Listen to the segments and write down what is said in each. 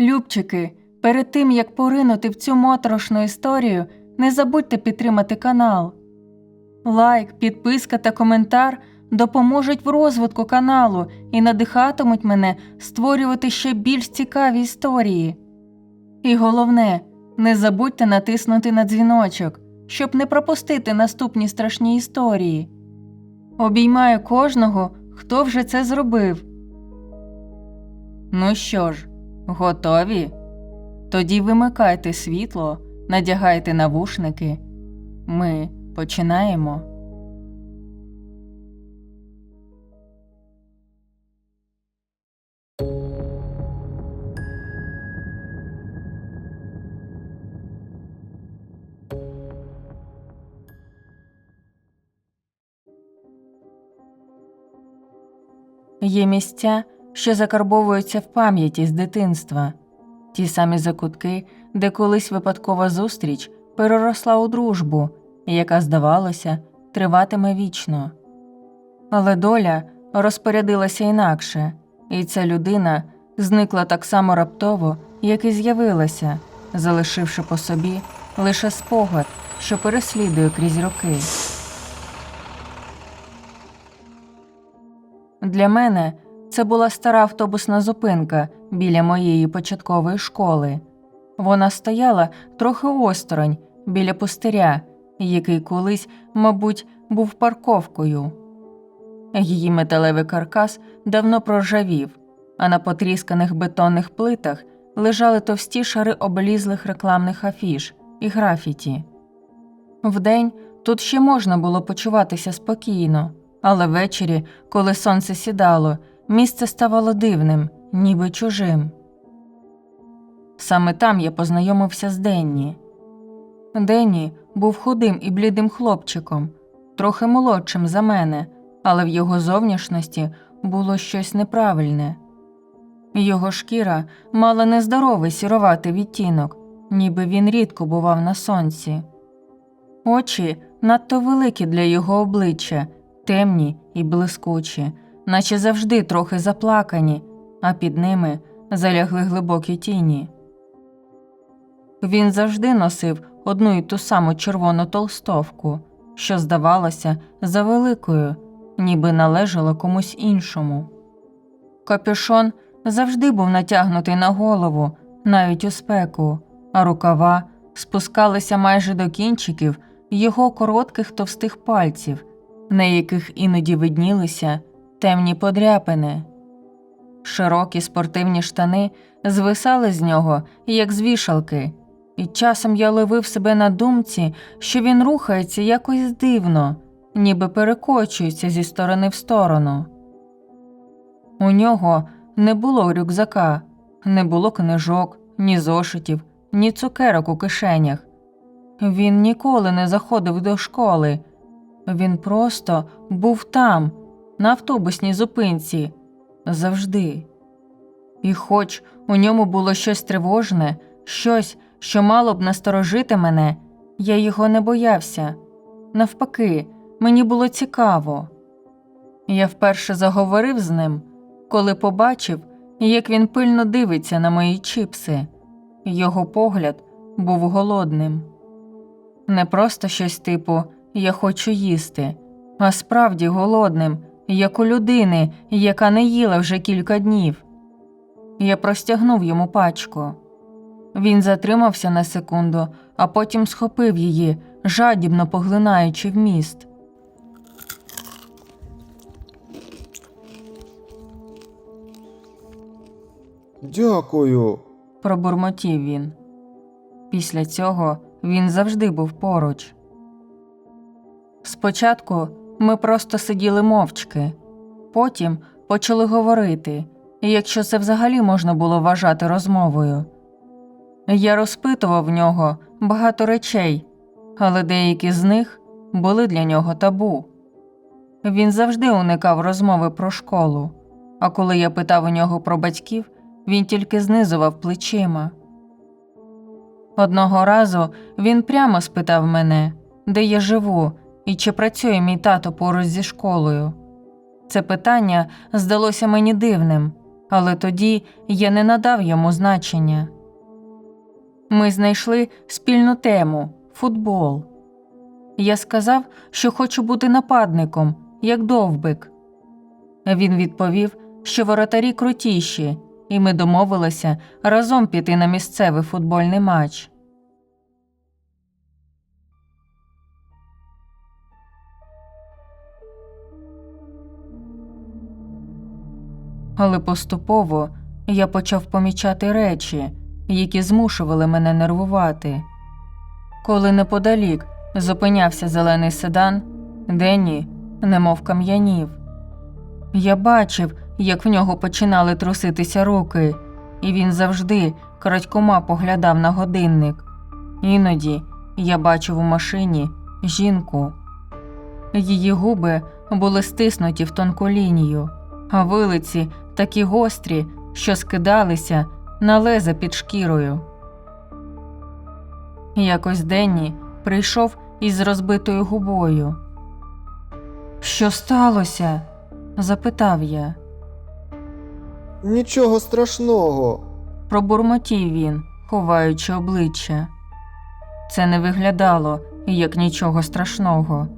Любчики, перед тим як поринути в цю моторошну історію, не забудьте підтримати канал. Лайк, підписка та коментар допоможуть в розвитку каналу і надихатимуть мене створювати ще більш цікаві історії. І головне, не забудьте натиснути на дзвіночок, щоб не пропустити наступні страшні історії. Обіймаю кожного, хто вже це зробив. Ну що ж, готові? Тоді вимикайте світло, надягайте навушники. Ми починаємо. Є місця, що закарбовуються в пам'яті з дитинства, ті самі закутки, де колись випадкова зустріч переросла у дружбу, яка, здавалося, триватиме вічно. Але доля розпорядилася інакше, і ця людина зникла так само раптово, як і з'явилася, залишивши по собі лише спогад, що переслідує крізь роки. Для мене це була стара автобусна зупинка біля моєї початкової школи. Вона стояла трохи осторонь біля пустиря, який колись, мабуть, був парковкою. Її металевий каркас давно проржавів, а на потрісканих бетонних плитах лежали товсті шари облізлих рекламних афіш і графіті. Вдень тут ще можна було почуватися спокійно, але ввечері, коли сонце сідало, місце ставало дивним, ніби чужим. Саме там я познайомився з Денні. Денні був худим і блідим хлопчиком, трохи молодшим за мене, але в його зовнішності було щось неправильне. Його шкіра мала нездоровий сіроватий відтінок, ніби він рідко бував на сонці. Очі надто великі для його обличчя, темні і блискучі, наче завжди трохи заплакані, а під ними залягли глибокі тіні. Він завжди носив одну й ту саму червону толстовку, що здавалося завеликою, ніби належала комусь іншому. Капюшон завжди був натягнутий на голову, навіть у спеку, а рукава спускалися майже до кінчиків його коротких товстих пальців, на яких іноді виднілися темні подряпини. Широкі спортивні штани звисали з нього, як з вішалки, і часом я ловив себе на думці, що він рухається якось дивно, ніби перекочується зі сторони в сторону. У нього не було рюкзака, не було книжок, ні зошитів, ні цукерок у кишенях. Він ніколи не заходив до школи. Він просто був там, на автобусній зупинці, завжди. І хоч у ньому було щось тривожне, щось, що мало б насторожити мене, я його не боявся. Навпаки, мені було цікаво. Я вперше заговорив з ним, коли побачив, як він пильно дивиться на мої чіпси. Його погляд був голодним. Не просто щось типу Я хочу їсти, а справді голодним, як у людини, яка не їла вже кілька днів. Я простягнув йому пачку. Він затримався на секунду, а потім схопив її, жадібно поглинаючи вміст. Дякую. пробурмотів він. Після цього він завжди був поруч. Спочатку ми просто сиділи мовчки, потім почали говорити, якщо це взагалі можна було вважати розмовою. Я розпитував в нього багато речей, але деякі з них були для нього табу. Він завжди уникав розмови про школу, а коли я питав у нього про батьків, він тільки знизував плечима. Одного разу він прямо спитав мене, де я живу і чи працює мій тато поруч зі школою. Це питання здалося мені дивним, але тоді я не надав йому значення. Ми знайшли спільну тему футбол. Я сказав, що хочу бути нападником, як довбик. Він відповів, що воротарі крутіші, і ми домовилися разом піти на місцевий футбольний матч. Але поступово я почав помічати речі, які змушували мене нервувати. Коли неподалік зупинявся зелений седан, Денні немов кам'янів. Я бачив, як в нього починали труситися руки, і він завжди крадькома поглядав на годинник. Іноді я бачив у машині жінку. Її губи були стиснуті в тонку лінію, а вилиці такі гострі, що скидалися на леза під шкірою. Якось Денні прийшов із розбитою губою. Що сталося? запитав я. Нічого страшного. Пробурмотів він, ховаючи обличчя. Це не виглядало як нічого страшного.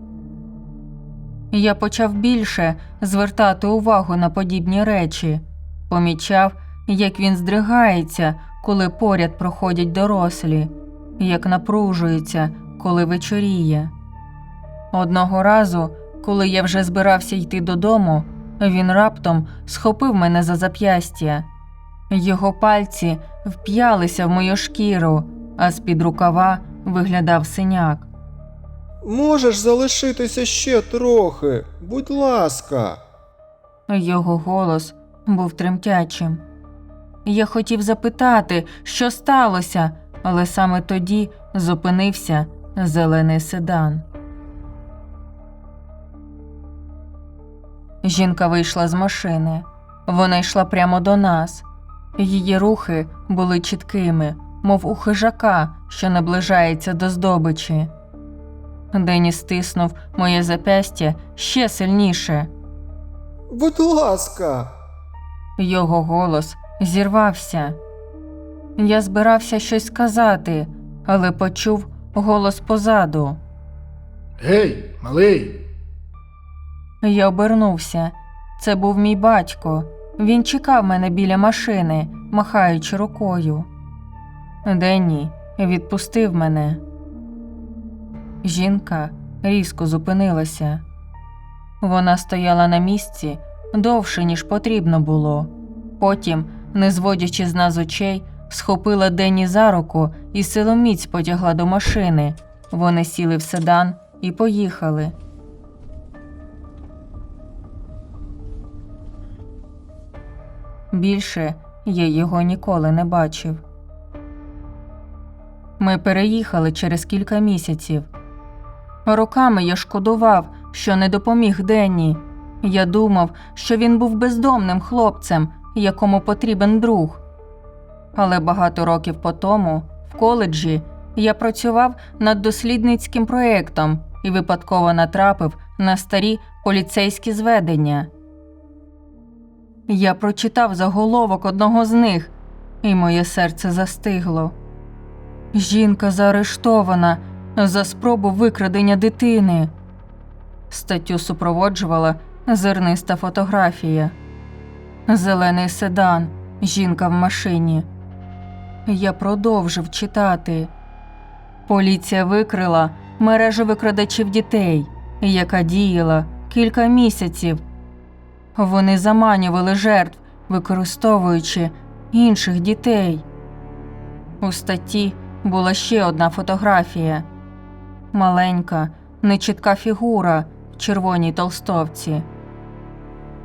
Я почав більше звертати увагу на подібні речі, помічав, як він здригається, коли поряд проходять дорослі, як напружується, коли вечоріє. Одного разу, коли я вже збирався йти додому, він раптом схопив мене за зап'ястя. Його пальці вп'ялися в мою шкіру, а з-під рукава виглядав синяк. Можеш залишитися ще трохи, будь ласка. Його голос був тремтячим. Я хотів запитати, що сталося, але саме тоді зупинився зелений седан. Жінка вийшла з машини. Вона йшла прямо до нас. Її рухи були чіткими, мов у хижака, що наближається до здобичі. Дені стиснув моє запястя ще сильніше. Будь ласка. Його голос зірвався. Я збирався щось сказати, але почув голос позаду. Гей, малий, Я обернувся. Це був мій батько. Він чекав мене біля машини, махаючи рукою. Денні відпустив мене. Жінка різко зупинилася. Вона стояла на місці довше, ніж потрібно було. Потім, не зводячи з нас очей, схопила Денні за руку і силоміць потягла до машини. Вони сіли в седан і поїхали. Більше я його ніколи не бачив. Ми переїхали через кілька місяців. Роками я шкодував, що не допоміг Денні. Я думав, що він був бездомним хлопцем, якому потрібен друг. Але багато років по тому, в коледжі, я працював над дослідницьким проєктом і випадково натрапив на старі поліцейські зведення. Я прочитав заголовок одного з них, і моє серце застигло. Жінка заарештована за спробу викрадення дитини. Статтю супроводжувала зерниста фотографія. Зелений седан, жінка в машині. Я продовжив читати. Поліція викрила мережу викрадачів дітей, яка діяла кілька місяців. Вони заманювали жертв, використовуючи інших дітей. У статті була ще одна фотографія маленька, нечітка фігура в червоній толстовці.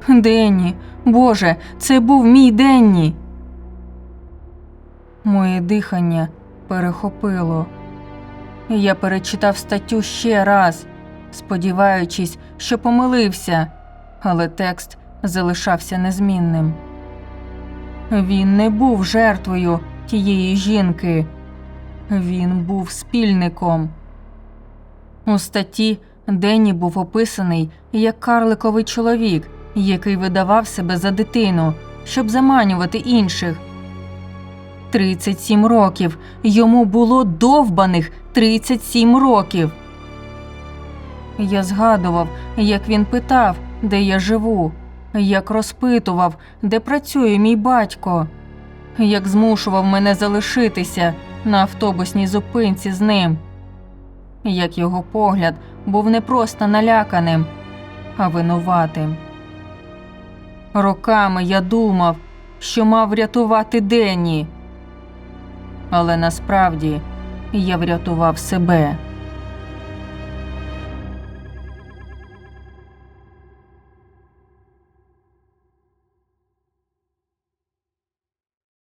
Денні, Боже, це був мій Денні. Моє дихання перехопило. Я перечитав статтю ще раз, сподіваючись, що помилився, але текст залишався незмінним. Він не був жертвою тієї жінки, він був спільником. У статті Денні був описаний як карликовий чоловік, який видавав себе за дитину щоб заманювати інших. 37 років. Йому було довбаних 37 років. Я згадував, як він питав, де я живу, як розпитував, де працює мій батько, як змушував мене залишитися на автобусній зупинці з ним, як його погляд був не просто наляканим, а винуватим. Роками я думав, що мав врятувати Денні, але насправді я врятував себе.